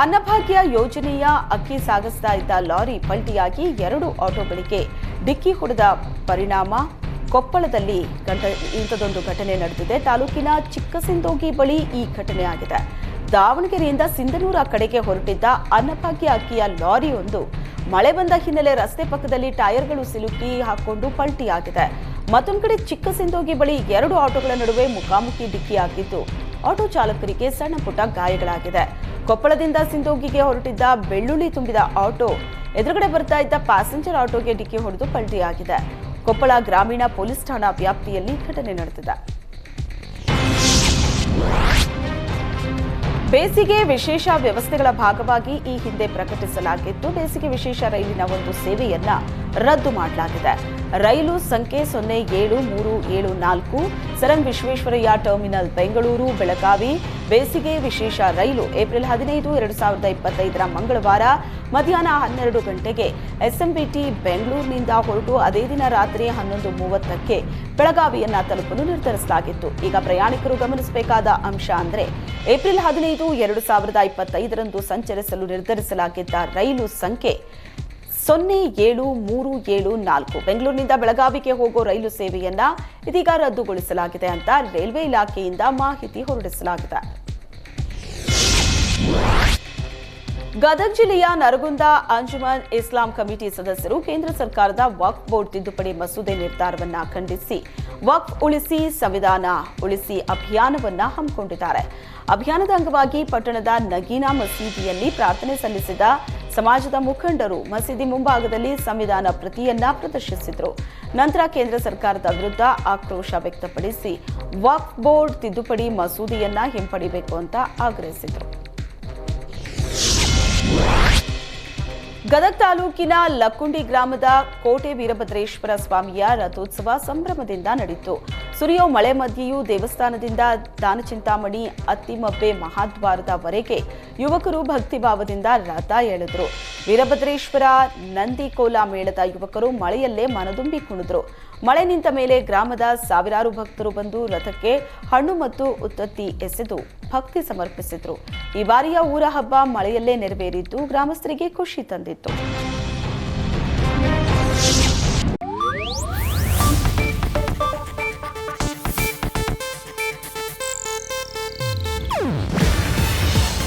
ಅನ್ನಭಾಗ್ಯ ಯೋಜನೆಯ ಅಕ್ಕಿ ಸಾಗಿಸ್ತಾ ಇದ್ದ ಲಾರಿ ಪಲ್ಟಿಯಾಗಿ ಎರಡು ಆಟೋಗಳಿಗೆ ಡಿಕ್ಕಿ ಹೊಡೆದ ಪರಿಣಾಮ. ಕೊಪ್ಪಳದಲ್ಲಿ ಇಂಥದೊಂದು ಘಟನೆ ನಡೆದಿದೆ. ತಾಲೂಕಿನ ಚಿಕ್ಕಸಿಂದೋಗಿ ಬಳಿ ಈ ಘಟನೆ ಆಗಿದೆ. ದಾವಣಗೆರೆಯಿಂದ ಸಿಂಧನೂರ ಕಡೆಗೆ ಹೊರಟಿದ್ದ ಅನ್ನಭಾಗ್ಯ ಅಕ್ಕಿಯ ಲಾರಿಯೊಂದು ಮಳೆ ಬಂದ ಹಿನ್ನೆಲೆ ರಸ್ತೆ ಪಕ್ಕದಲ್ಲಿ ಟೈರ್ಗಳು ಸಿಲುಕಿ ಹಾಕೊಂಡು ಪಲ್ಟಿಯಾಗಿದೆ. ಮತ್ತೊಂದು ಕಡೆ ಚಿಕ್ಕಸಿಂದೋಗಿ ಬಳಿ ಎರಡು ಆಟೋಗಳ ನಡುವೆ ಮುಖಾಮುಖಿ ಡಿಕ್ಕಿಯಾಗಿದ್ದು ಆಟೋ ಚಾಲಕರಿಗೆ ಸಣ್ಣ ಪುಟ್ಟ ಗಾಯಗಳಾಗಿದೆ. ಕೊಪ್ಪಳದಿಂದ ಸಿಂಧೋಗಿಗೆ ಹೊರಟಿದ್ದ ಬೆಳ್ಳುಳ್ಳಿ ತುಂಬಿದ ಆಟೋ, ಎದುರುಗಡೆ ಬರ್ತಾ ಇದ್ದ ಪ್ಯಾಸೆಂಜರ್ ಆಟೋಗೆ ಡಿಕ್ಕಿ ಹೊಡೆದು ಪಲ್ಟಿಯಾಗಿದೆ. ಕೊಪ್ಪಳ ಗ್ರಾಮೀಣ ಪೊಲೀಸ್ ಠಾಣಾ ವ್ಯಾಪ್ತಿಯಲ್ಲಿ ಘಟನೆ ನಡೆದಿದೆ. ಬೇಸಿಗೆ ವಿಶೇಷ ವ್ಯವಸ್ಥೆಗಳ ಭಾಗವಾಗಿ ಈ ಹಿಂದೆ ಪ್ರಕಟಿಸಲಾಗಿದ್ದು, ಬೇಸಿಗೆ ವಿಶೇಷ ರೈಲಿನ ಒಂದು ಸೇವೆಯನ್ನ ರದ್ದು ಮಾಡಲಾಗಿದೆ. ರೈಲು ಸಂಖ್ಯೆ ಸೊನ್ನೆ ಏಳು ಮೂರು ಏಳು ನಾಲ್ಕು ಸರಂ ವಿಶ್ವೇಶ್ವರಯ್ಯ ಟರ್ಮಿನಲ್ ಬೆಂಗಳೂರು, ಬೆಳಗಾವಿ. ಬೇಸಿಗೆ ವಿಶೇಷ ರೈಲು ಏಪ್ರಿಲ್ ಹದಿನೈದು, ಎರಡು ಸಾವಿರದ ಇಪ್ಪತ್ತೈದರ ಮಂಗಳವಾರ ಮಧ್ಯಾಹ್ನ ಹನ್ನೆರಡು ಗಂಟೆಗೆ ಎಸ್ಎಂಬಿಟಿ ಬೆಂಗಳೂರಿನಿಂದ ಹೊರಟು ಅದೇ ದಿನ ರಾತ್ರಿ ಹನ್ನೊಂದು ಮೂವತ್ತಕ್ಕೆ ಬೆಳಗಾವಿಯನ್ನ ತಲುಪಲು ನಿರ್ಧರಿಸಲಾಗಿತ್ತು. ಈಗ ಪ್ರಯಾಣಿಕರು ಗಮನಿಸಬೇಕಾದ ಅಂಶ ಅಂದರೆ ಏಪ್ರಿಲ್ ಹದಿನೈದು, ಎರಡು ಸಾವಿರದ ಇಪ್ಪತ್ತೈದರಂದು ಸಂಚರಿಸಲು ನಿರ್ಧರಿಸಲಾಗಿದ್ದ ರೈಲು ಸಂಖ್ಯೆ ಸೊನ್ನೆ ಏಳು ಮೂರು ಏಳು ನಾಲ್ಕು. ಬೆಂಗಳೂರಿನಿಂದ ಬೆಳಗಾವಿಗೆ ಹೋಗೋ ರೈಲು ಸೇವೆಯನ್ನ ಇದೀಗ ರದ್ದುಗೊಳಿಸಲಾಗಿದೆ ಅಂತ ರೈಲ್ವೆ ಇಲಾಖೆಯಿಂದ ಮಾಹಿತಿ ಹೊರಡಿಸಲಾಗಿದೆ. ಗದಗ ಜಿಲ್ಲೆಯ ನರಗುಂದ ಅಂಜುಮನ್ ಇಸ್ಲಾಂ ಕಮಿಟಿ ಸದಸ್ಯರು ಕೇಂದ್ರ ಸರ್ಕಾರದ ವಕ್ಫ್ ಬೋರ್ಡ್ ತಿದ್ದುಪಡಿ ಮಸೂದೆ ನಿರ್ಧಾರವನ್ನ ಖಂಡಿಸಿ ವಕ್ಫ್ ಉಳಿಸಿ, ಸಂವಿಧಾನ ಉಳಿಸಿ ಅಭಿಯಾನವನ್ನ ಹಮ್ಮಿಕೊಂಡಿದ್ದಾರೆ. ಅಭಿಯಾನದ ಅಂಗವಾಗಿ ಪಟ್ಟಣದ ನಗೀನಾ ಮಸೀದಿಯಲ್ಲಿ ಪ್ರಾರ್ಥನೆ ಸಲ್ಲಿಸಿದ ಸಮಾಜದ ಮುಖಂಡರು ಮಸೀದಿ ಮುಂಭಾಗದಲ್ಲಿ ಸಂವಿಧಾನ ಪ್ರತಿಯನ್ನ ಪ್ರದರ್ಶಿಸಿದರು. ನಂತರ ಕೇಂದ್ರ ಸರ್ಕಾರದ ವಿರುದ್ಧ ಆಕ್ರೋಶ ವ್ಯಕ್ತಪಡಿಸಿ ವಕ್ ಬೋರ್ಡ್ ತಿದ್ದುಪಡಿ ಮಸೂದೆಯನ್ನ ಹಿಂಪಡಿಬೇಕು ಅಂತ ಆಗ್ರಹಿಸಿದರು. ಗದಗ ತಾಲೂಕಿನ ಲಕ್ಕುಂಡಿ ಗ್ರಾಮದ ಕೋಟೆ ವೀರಭದ್ರೇಶ್ವರ ಸ್ವಾಮಿಯ ರಥೋತ್ಸವ ಸಂಭ್ರಮದಿಂದ ನಡೆಯಿತು. ಸುರಿಯೋ ಮಳೆ ಮಧ್ಯೆಯೂ ದೇವಸ್ಥಾನದಿಂದ ದಾನಚಿಂತಾಮಣಿ ಅತ್ತಿಮಬ್ಬೆ ಮಹಾದ್ವಾರದವರೆಗೆ ಯುವಕರು ಭಕ್ತಿಭಾವದಿಂದ ರಥ ಎಳೆದ್ರು. ವೀರಭದ್ರೇಶ್ವರ ನಂದಿಕೋಲ ಮೇಳದ ಯುವಕರು ಮಳೆಯಲ್ಲೇ ಮನದುಂಬಿ ಕುಣಿದ್ರು. ಮಳೆ ನಿಂತ ಮೇಲೆ ಗ್ರಾಮದ ಸಾವಿರಾರು ಭಕ್ತರು ಬಂದು ರಥಕ್ಕೆ ಹಣ್ಣು ಮತ್ತು ಉತ್ತತ್ತಿ ಎಸೆದು ಭಕ್ತಿ ಸಮರ್ಪಿಸಿದ್ರು. ಈ ಬಾರಿಯ ಊರ ಹಬ್ಬ ಮಳೆಯಲ್ಲೇ ನೆರವೇರಿದ್ದು ಗ್ರಾಮಸ್ಥರಿಗೆ ಖುಷಿ ತಂದಿತ್ತು.